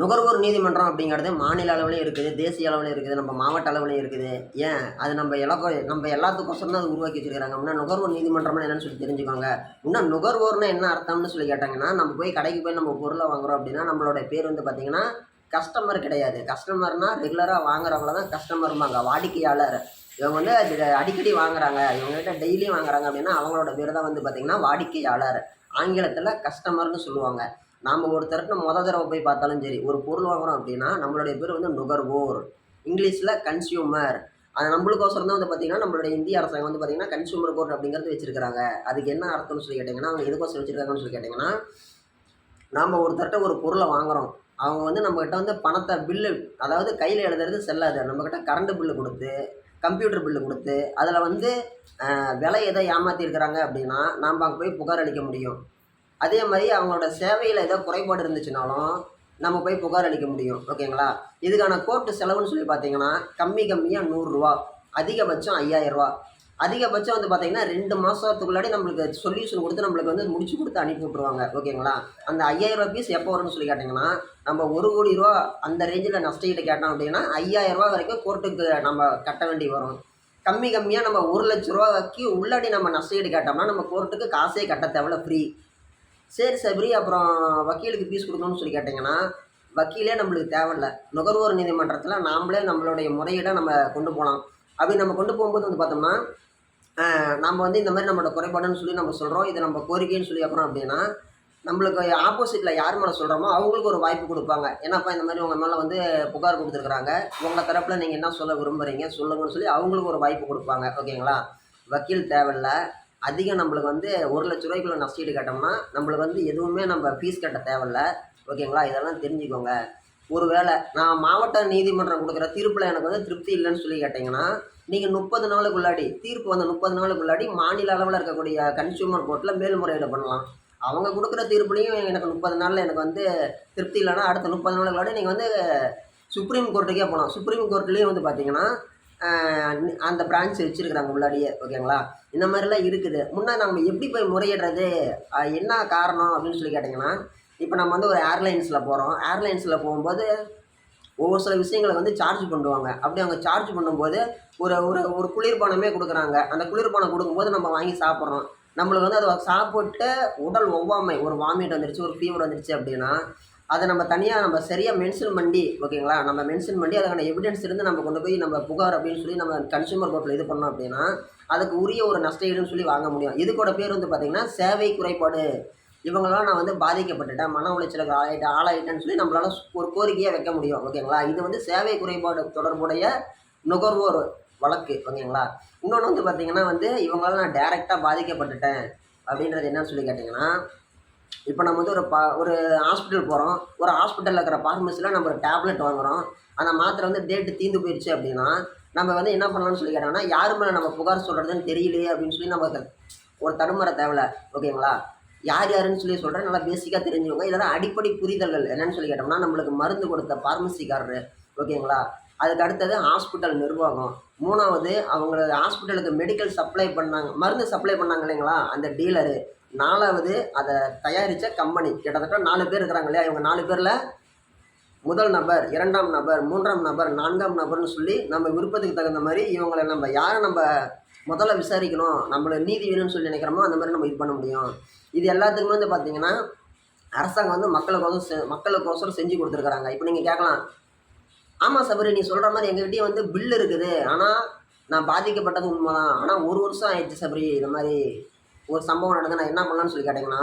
நுகர்வோர் நீதிமன்றம் அப்படிங்கிறது மாநில அளவுலையும் இருக்குது தேசிய அளவுலையும் இருக்குது நம்ம மாவட்ட அளவுலையும் இருக்குது. ஏன்? அது நம்ம இலக்கோ நம்ம எல்லாத்துக்கோசரம் தான் அது உருவாக்கி வச்சுருக்காங்க இன்னும் நுகர்வோர் நீதிமன்றம்னு என்னன்னு சொல்லி தெரிஞ்சுக்கோங்க. இன்னும் நுகர்வோர்னு என்ன அர்த்தம்னு சொல்லி கேட்டாங்கன்னா நம்ம போய் கடைக்கு போய் நம்ம பொருளை வாங்குறோம் அப்படின்னா நம்மளோட பேர் வந்து பார்த்திங்கன்னா கஸ்டமர் கிடையாது. கஸ்டமர்னால் ரெகுலராக வாங்குறவங்கள தான் கஸ்டமர்மாங்க வாடிக்கையாளர். இவங்க வந்து அடிக்கடி வாங்குறாங்க. இவங்ககிட்ட டெய்லி வாங்குறாங்க அப்படின்னா அவங்களோட பேர் தான் வந்து பார்த்தீங்கன்னா வாடிக்கையாளர். ஆங்கிலத்தில் கஸ்டமர்னு சொல்லுவாங்க. நாம் ஒருத்தருக்கு மொதல் தடவை போய் பார்த்தாலும் சரி ஒரு பொருள் வாங்குகிறோம் அப்படின்னா நம்மளுடைய பேர் வந்து நுகர்வோர். இங்கிலீஷில் கன்சியூமர் அது நம்மளுக்கோசரம் தான் வந்து பார்த்தீங்கன்னா நம்மளுடைய இந்திய அரசாங்கம் வந்து பார்த்தீங்கன்னா கன்சியூமர் கோர்ட் அப்படிங்கிறது வச்சுருக்காங்க அதுக்கு என்ன அர்த்தம்னு சொல்லி கேட்டிங்கன்னா அவங்க எதுக்கோசரம் வச்சிருக்காங்கன்னு சொல்லி கேட்டிங்கன்னா நாம் ஒருத்தர்கிட்ட ஒரு பொருளை வாங்குகிறோம் அவங்க வந்து நம்மக்கிட்ட வந்து பணத்தை பில்லு அதாவது கையில் எழுதுறது செல்லாது. நம்மக்கிட்ட கரண்ட் பில்லு கொடுத்து கம்ப்யூட்டர் பில்லு கொடுத்து அதில் வந்து விலை எதை ஏமாற்றிருக்கிறாங்க அப்படின்னா நாம் அங்கே போய் புகார் அளிக்க முடியும். அதே மாதிரி அவங்களோட சேவையில் ஏதோ குறைபாடு இருந்துச்சுனாலும் நம்ம போய் புகார் அளிக்க முடியும் ஓகேங்களா? இதுக்கான கோர்ட்டு செலவுன்னு சொல்லி பார்த்தீங்கன்னா கம்மி கம்மியாக நூறுரூவா அதிகபட்சம் ஐயாயிரரூவா அதிகபட்சம் வந்து பார்த்தீங்கன்னா ரெண்டு மாதத்துக்குள்ளாடி நம்மளுக்கு சொல்யூஷன் கொடுத்து நம்மளுக்கு வந்து முடிச்சு கொடுத்து அனுப்பி விட்ருவாங்க ஓகேங்களா? அந்த ஐயாயிரம் ரூபா பீஸ் எப்போ வரும்னு சொல்லி கேட்டிங்கன்னா நம்ம ஒரு கோடி ரூபா அந்த ரேஞ்சில் நஷ்டஈடு கேட்டோம் அப்படின்னா ஐயாயிரம் ரூபா வரைக்கும் கோர்ட்டுக்கு நம்ம கட்ட வேண்டி வரும். கம்மி கம்மியாக நம்ம ஒரு லட்ச ரூபாய்க்கு உள்ளாடி நம்ம நஷ்டஈடு கேட்டோம்னா நம்ம கோர்ட்டுக்கு காசே கட்ட தேவையில்ல ஃப்ரீ சரி சபரி அப்புறம் வக்கீலுக்கு ஃபீஸ் கொடுக்கணும்னு சொல்லி கேட்டிங்கன்னா வக்கீலே நம்மளுக்கு தேவையில்ல. நுகர்வோர் நீதிமன்றத்தில் நாமளே நம்மளுடைய முறையீடை நம்ம கொண்டு போகலாம் அப்படி நம்ம கொண்டு போகும்போது வந்து பார்த்தோம்னா நம்ம வந்து இந்த மாதிரி நம்மளோட குறைபாடுன்னு சொல்லி நம்ம சொல்கிறோம் இது நம்ம கோரிக்கைன்னு சொல்லி அப்புறம் அப்படின்னா நம்மளுக்கு ஆப்போசிட்டில் யார் மேலே சொல்கிறோமோ அவங்களுக்கு ஒரு வாய்ப்பு கொடுப்பாங்க. ஏன்னாப்பா இந்த மாதிரி உங்கள் மேலே வந்து புகார் கொடுத்துருக்குறாங்க. உங்கள் தரப்பில் நீங்கள் என்ன சொல்ல விரும்புகிறீங்க சொல்லுங்கன்னு சொல்லி அவங்களுக்கு ஒரு வாய்ப்பு கொடுப்பாங்க. ஓகேங்களா? வக்கீல் தேவையில்லை. அதிகம் நம்மளுக்கு வந்து ஒரு லட்ச ரூபாய்க்குள்ள நஷ்டீடு கட்டோம்னா நம்மளுக்கு வந்து எதுவுமே நம்ம ஃபீஸ் கட்ட தேவையில்ல. ஓகேங்களா? இதெல்லாம் தெரிஞ்சுக்கோங்க. ஒருவேளை நான் மாவட்ட நீதிமன்றம் கொடுக்குற தீர்ப்பில் எனக்கு வந்து திருப்தி இல்லைன்னு சொல்லி கேட்டிங்கன்னா நீங்கள் முப்பது நாளுக்குள்ளாடி தீர்ப்பு வந்த முப்பது நாளுக்குள்ளாடி மாநில அளவில் இருக்கக்கூடிய கன்சியூமர் கோர்ட்டில் மேல்முறையீடு பண்ணலாம். அவங்க கொடுக்குற தீர்ப்புலையும் எனக்கு முப்பது நாளில் எனக்கு வந்து திருப்தி இல்லைன்னா அடுத்த முப்பது நாளுக்குள்ளாடி நீங்கள் வந்து சுப்ரீம் கோர்ட்டுக்கே போகலாம். சுப்ரீம் கோர்ட்லேயும் வந்து பார்த்தீங்கன்னா அந்த பிரான்ச் வச்சுருக்குறாங்க முன்னாடியே ஓகேங்களா? இந்த மாதிரிலாம் இருக்குது. முன்னே நம்ம எப்படி போய் முறையிடுறது? என்ன காரணம் அப்படின்னு சொல்லி கேட்டிங்கன்னா இப்போ நம்ம வந்து ஒரு ஏர்லைன்ஸில் போகிறோம் ஏர்லைன்ஸில் போகும்போது ஒவ்வொரு சில விஷயங்களை வந்து சார்ஜ் பண்ணுவாங்க. அப்படி அவங்க சார்ஜ் பண்ணும்போது ஒரு ஒரு ஒரு குளிர்பானமே கொடுக்குறாங்க. அந்த குளிர்பானம் கொடுக்கும்போது நம்ம வாங்கி சாப்பிட்றோம். நம்மளுக்கு வந்து அதை சாப்பிட்டு உடல் ஒவ்வாமை ஒரு வாமிட் வந்துருச்சு ஒரு ஃபீவர் வந்துருச்சு அப்படின்னா அதை நம்ம தனியாக நம்ம சரியாக மென்ஷன் பண்ணி ஓகேங்களா? நம்ம மென்ஷன் பண்ணி அதுக்கான எவிடன்ஸ் இருந்து நம்ம கொண்டு போய் நம்ம புகார் அப்படின்னு சொல்லி நம்ம கன்சியூமர் கோர்ட்டில் இது பண்ணோம் அப்படின்னா அதுக்கு உரிய ஒரு நஷ்டஈடுன்னு சொல்லி வாங்க முடியும். இதுக்கோட பேர் வந்து பார்த்திங்கன்னா சேவை குறைபாடு. இவங்களால் நான் வந்து பாதிக்கப்பட்டுட்டேன் மன உளைச்சலுக்கு ஆளாயிட்டேன் ஆளாயிட்டேன்னு சொல்லி நம்மளால் ஒரு கோரிக்கையாக வைக்க முடியும் ஓகேங்களா? இது வந்து சேவை குறைபாடு தொடர்புடைய நுகர்வோர் வழக்கு ஓகேங்களா? இன்னொன்று வந்து பார்த்திங்கன்னா வந்து இவங்களால் நான் டேரெக்டாக பாதிக்கப்பட்டுட்டேன் அப்படின்றது என்னன்னு சொல்லி கேட்டிங்கன்னா இப்போ நம்ம வந்து ஒரு பா ஒரு ஹாஸ்பிட்டல் போகிறோம் ஒரு ஹாஸ்பிட்டலில் இருக்கிற ஃபார்மஸியில் நம்ம ஒரு டேப்லெட் வாங்குகிறோம் அந்த மாத்திரை வந்து டேட்டு தீர்ந்து போயிடுச்சு அப்படின்னா நம்ம வந்து என்ன பண்ணலாம்னு சொல்லி கேட்டோம்னா யார் மேலே நம்ம புகார் சொல்கிறதுன்னு தெரியலையே அப்படின்னு சொல்லி நம்ம ஒரு தடுமாற தேவையில்ல. ஓகேங்களா? யார் யாருன்னு சொல்லி சொல்கிறேன் நல்லா பேசிக்காக தெரிஞ்சவங்க. இதெல்லாம் அடிப்படை புரிதல்கள் என்னன்னு சொல்லி கேட்டோம்னா நம்மளுக்கு மருந்து கொடுத்த ஃபார்மசிக்காரரு ஓகேங்களா? அதுக்கு அடுத்தது ஹாஸ்பிட்டல் நிர்வாகம். மூணாவது அவங்க ஹாஸ்பிட்டலுக்கு மெடிக்கல் சப்ளை பண்ணாங்க மருந்து சப்ளை பண்ணாங்க இல்லைங்களா? அந்த டீலரு நாலாவது அதை தயாரித்த கம்பெனி கிட்டத்தட்ட நாலு பேர் இருக்கிறாங்க இல்லையா? இவங்க நாலு பேரில் முதல் நபர் இரண்டாம் நபர் மூன்றாம் நபர் நான்காம் நபர்னு சொல்லி நம்ம விருப்பத்துக்கு தகுந்த மாதிரி இவங்களை நம்ம யாரை நம்ம முதல்ல விசாரிக்கணும் நம்மளை நீதி வேணும்னு சொல்லி நினைக்கிறோமோ அந்த மாதிரி நம்ம இது பண்ண முடியும். இது எல்லாத்துக்குமே வந்து பார்த்திங்கன்னா அரசாங்கம் வந்து மக்களுக்கோசரம் செ- மக்களுக்கோசரம் செஞ்சு கொடுத்துருக்குறாங்க. இப்போ நீங்கள் கேட்கலாம். ஆமாம் சபரி நீ சொல்கிற மாதிரி எங்ககிட்டயே வந்து பில் இருக்குது. ஆனால் நான் பாதிக்கப்பட்டது உண்மைதான். ஆனால் ஒரு வருஷம் ஆயிடுச்சு சபரி இந்த மாதிரி ஒரு சம்பவம் நடந்து நான் என்ன பண்ணலான்னு சொல்லி கேட்டிங்கன்னா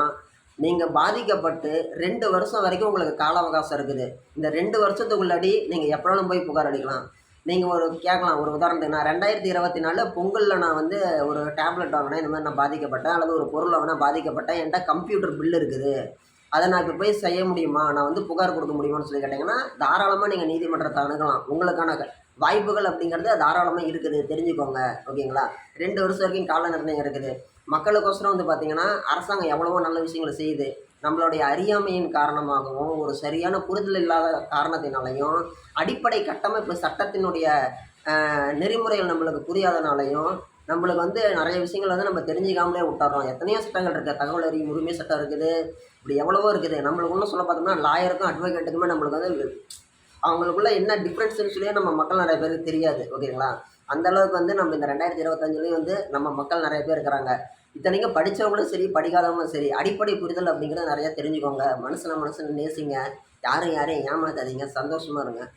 நீங்கள் பாதிக்கப்பட்டு ரெண்டு வருஷம் வரைக்கும் உங்களுக்கு கால அவகாசம் இருக்குது. இந்த ரெண்டு வருஷத்துக்குள்ளாடி நீங்கள் எப்போனாலும் போய் புகார் அடிக்கலாம் நீங்கள் ஒரு கேட்கலாம் ஒரு உதாரணத்துக்கு நான் ரெண்டாயிரத்தி இருபத்தி நாலில் பொங்கலில் நான் வந்து ஒரு டேப்லெட் வாங்கினேன் இந்த மாதிரி நான் பாதிக்கப்பட்டேன் அல்லது ஒரு பொருள் வாங்கினா பாதிக்கப்பட்டேன் என்கிட்ட கம்ப்யூட்டர் பில் இருக்குது. அதை நான் இப்போ போய் செய்ய முடியுமா? நான் வந்து புகார் கொடுக்க முடியுமான்னு சொல்லி கேட்டிங்கன்னா தாராளமாக நீங்கள் நீதிமன்றத்தை அணுகலாம். உங்களுக்கான க- வாய்ப்புகள் அப்படிங்கிறது தாராளமாக இருக்குது. தெரிஞ்சுக்கோங்க. ஓகேங்களா? ரெண்டு வருஷம் வரைக்கும் கால நிர்ணயம் இருக்குது. மக்களுக்கோசரம் வந்து பார்த்திங்கன்னா அரசாங்கம் எவ்வளவோ நல்ல விஷயங்களை செய்யுது. நம்மளுடைய அறியாமையின் காரணமாகவும் ஒரு சரியான புரிதல் இல்லாத காரணத்தினாலையும் அடிப்படை கட்டமைப்பு சட்டத்தினுடைய நெறிமுறைகள் நம்மளுக்கு புரியாதனாலையும் நம்மளுக்கு வந்து நிறைய விஷயங்கள் வந்து நம்ம தெரிஞ்சுக்காமலே விட்டுறோம். எத்தனையோ சட்டங்கள் இருக்குது தகவல் அறியும் உரிமை சட்டம் இருக்குது. இப்படி எவ்வளவோ இருக்குது. நம்மளுக்கு ஒன்றும் சொல்ல பார்த்தோம்னா லாயருக்கும் அட்வொகேட்டுக்குமே நம்மளுக்கு வந்து அவங்களுக்குள்ள என்ன டிஃப்ரென்ஸ்னு சொல்லி நம்ம மக்கள் நிறைய பேருக்கு தெரியாது. ஓகேங்களா? அந்த அளவுக்கு வந்து நம்ம இந்த ரெண்டாயிரத்தி இருபத்தஞ்சுலேயும் வந்து நம்ம மக்கள் நிறைய பேர் இருக்கிறாங்க. இத்தனைக்கும் படித்தவங்களும் சரி படிக்காதவங்களும் சரி அடிப்படை புரிதல் அப்படிங்கிறத நிறையா தெரிஞ்சுக்கோங்க. மனசில் மனசில் நேசிங்க. யாரும் யாரையும் ஏமாத்தாதீங்க. சந்தோஷமாக இருங்க.